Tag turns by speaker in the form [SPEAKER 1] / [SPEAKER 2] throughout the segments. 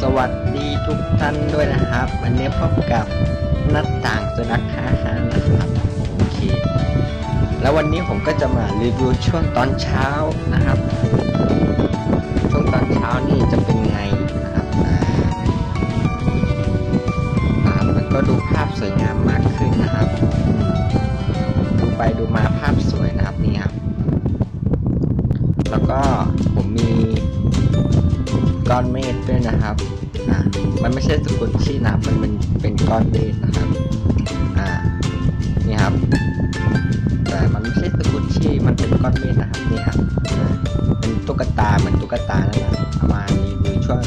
[SPEAKER 1] สวัสดีทุกท่านด้วยนะครับ วันนี้พบกับหน้าต่างสุนัขฮ่าฮานะครับโอเค แล้ววันนี้ผมก็จะมารีวิวช่วงตอนเช้านะครับ ช่วงตอนเช้านี่จะเป็นไงนะครับอ่ามันก็ดูภาพสวยงามมากขึ้นนะครับ ดูไปดูมาภาพสวยนะครับนี่ครับ อนเมฆด้วยนะครับ อ่า มันไม่ใช่สกุลชีนะมันมันเป็นก้อนเมฆนะครับ อ่า นี่ครับ แต่มันไม่ใช่สกุลชีมันเป็นก้อนเมฆนะครับ นี่ครับ เป็นตุ๊กตาเหมือนตุ๊กตานั่นแหละเอามารีวิวช่วง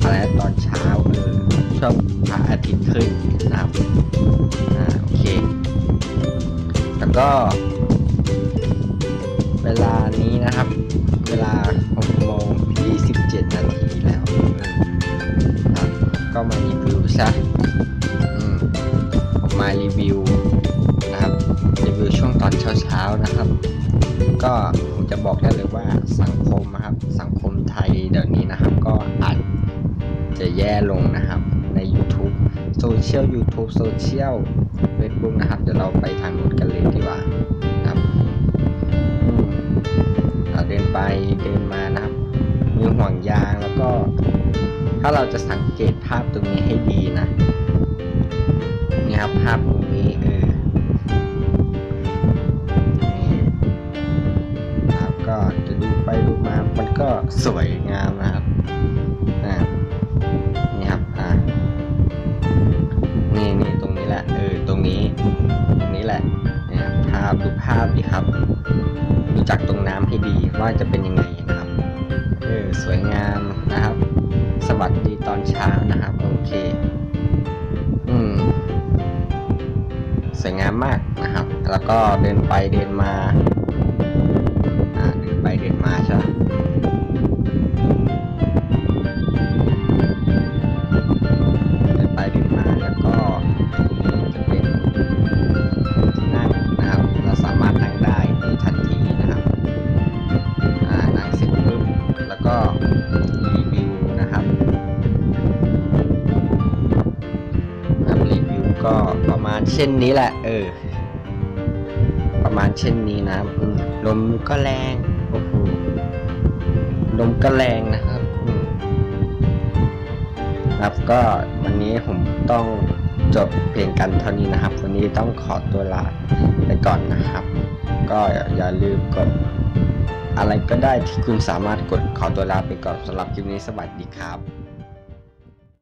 [SPEAKER 1] อะไรตอนเช้าเออช่วงพระอาทิตย์ขึ้นนะครับ อ่า โอเค แล้วก็ เวลานี้นะครับ เวลา6โมง20 7 นาทีแล้วเออครับก็มารีวิวซะมผมมารีวิวนะครับ รีวิวช่วงตอนเช้าๆนะครับ ก็ผมจะบอกได้เลยว่าสังคมนะครับ สังคมไทยเดี๋ยวนี้นะครับ ก็อาจจะแย่ลงนะครับใน YouTube โซเชียล YouTube โซเชียล Facebook นะครับเดี๋ยวเราไปทางนู้นกันเลยดีกว่านะครับเราเดินไปเดินาเราจะสังเกตภาพตรงนี้ให้ดีนะนี่ครับภาพตรงนี้เออนี่ครับก็จะดูไปดูมามันก็สวยงามนะครับอ่านี่ครับอ่านี่นี่ตรงนี้แหละเออตรงนี้ตรงนี้แหละเนี่ยภาพดูภาพดีครับดูจากตรงน้ำให้ดีว่าจะเป็นยังไงนะครับเออสวยงามนะครับ วัสดีตอนเช้านะครับ โอเค อืม สวยงามมากนะครับ แล้วก็เดินไปเดินมา อ่า เดินไปเดินมาใช่ไหม ก็ประมาณเช่นนี้แหละ เออ ประมาณเช่นนี้นะอืมลมก็แรงโอ้โหลมก็แรงนะครับครับก็วันนี้ผมต้องจบเพลงกันเท่านี้นะครับ วันนี้ต้องขอตัวลาไปก่อนนะครับ ก็อย่าลืมกดอะไรก็ได้ที่คุณสามารถกดขอตัวลาไปก่อนสำหรับคลิปนี้สวัสดีครับ